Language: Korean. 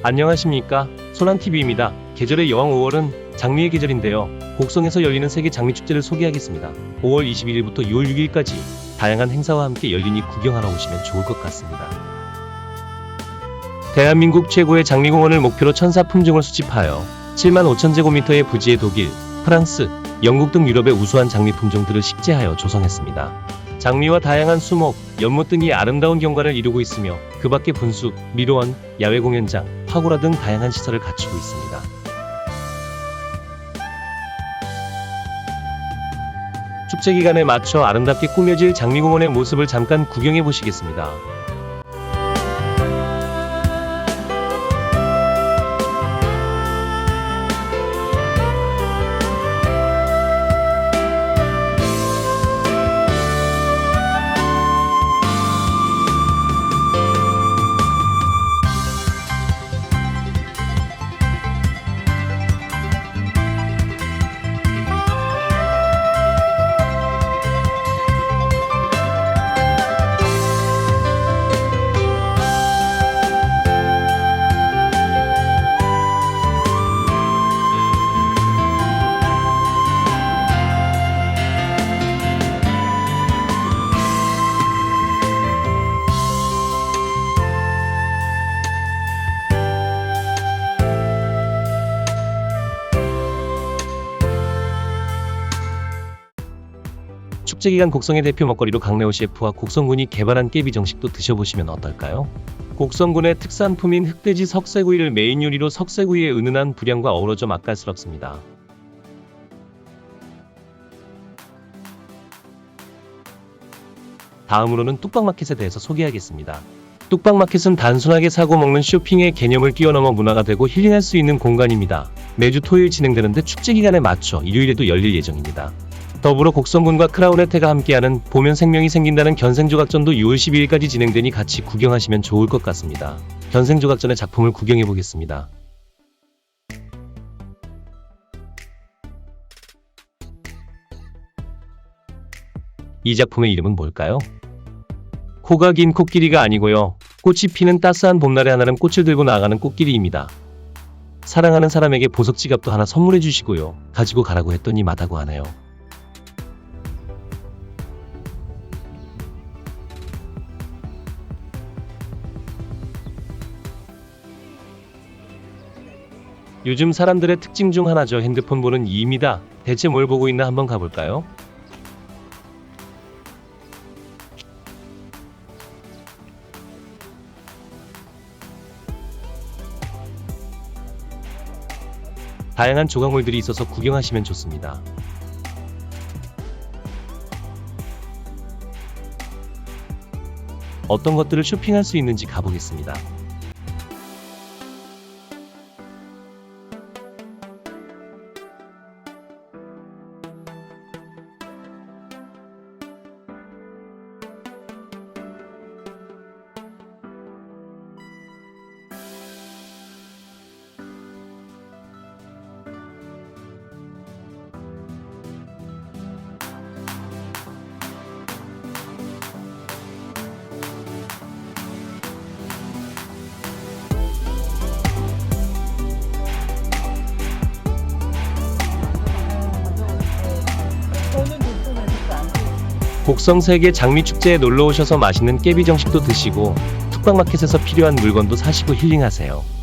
안녕하십니까 소란TV입니다. 계절의 여왕 5월은 장미의 계절인데요. 곡성에서 열리는 세계 장미축제를 소개하겠습니다. 5월 21일부터 6월 6일까지 다양한 행사와 함께 열리니 구경하러 오시면 좋을 것 같습니다. 대한민국 최고의 장미공원을 목표로 천사 품종을 수집하여 7만 5천 제곱미터의 부지의 독일, 프랑스, 영국 등 유럽의 우수한 장미 품종들을 식재하여 조성했습니다. 장미와 다양한 수목, 연못 등이 아름다운 경관을 이루고 있으며 그 밖에 분수, 미로원, 야외 공연장, 파고라 등 다양한 시설을 갖추고 있습니다. 축제 기간에 맞춰 아름답게 꾸며질 장미공원의 모습을 잠깐 구경해 보시겠습니다. 축제 기간 곡성의 대표 먹거리로 강래호 셰프와 곡성군이 개발한 깨비 정식도 드셔보시면 어떨까요? 곡성군의 특산품인 흑돼지 석쇠구이를 메인 요리로 석쇠구이의 은은한 불향과 어우러 져 맛깔스럽습니다. 다음으로는 뚝방마켓에 대해서 소개하겠습니다. 뚝방마켓은 단순하게 사고 먹는 쇼핑의 개념을 뛰어넘어 문화가 되고 힐링할 수 있는 공간입니다. 매주 토요일 진행되는데 축제 기간에 맞춰 일요일에도 열릴 예정입니다. 더불어 곡성군과 크라운에테가 함께하는 보면 생명이 생긴다는 견생조각전도 6월 12일까지 진행되니 같이 구경하시면 좋을 것 같습니다. 견생조각전의 작품을 구경해 보겠습니다. 이 작품의 이름은 뭘까요? 코가 긴 코끼리가 아니고요. 꽃이 피는 따스한 봄날의 하나는 꽃을 들고 나아가는 꽃길이입니다. 사랑하는 사람에게 보석 지갑도 하나 선물해 주시고요. 가지고 가라고 했더니 마다고 하네요. 요즘 사람들의 특징 중 하나죠. 핸드폰 보는 이입니다. 대체 뭘 보고 있나 한번 가볼까요? 다양한 조각물들이 있어서 구경하시면 좋습니다. 어떤 것들을 쇼핑할 수 있는지 가보겠습니다. 곡성 세계 장미 축제에 놀러 오셔서 맛있는 깨비 정식도 드시고 툭방마켓에서 필요한 물건도 사시고 힐링하세요.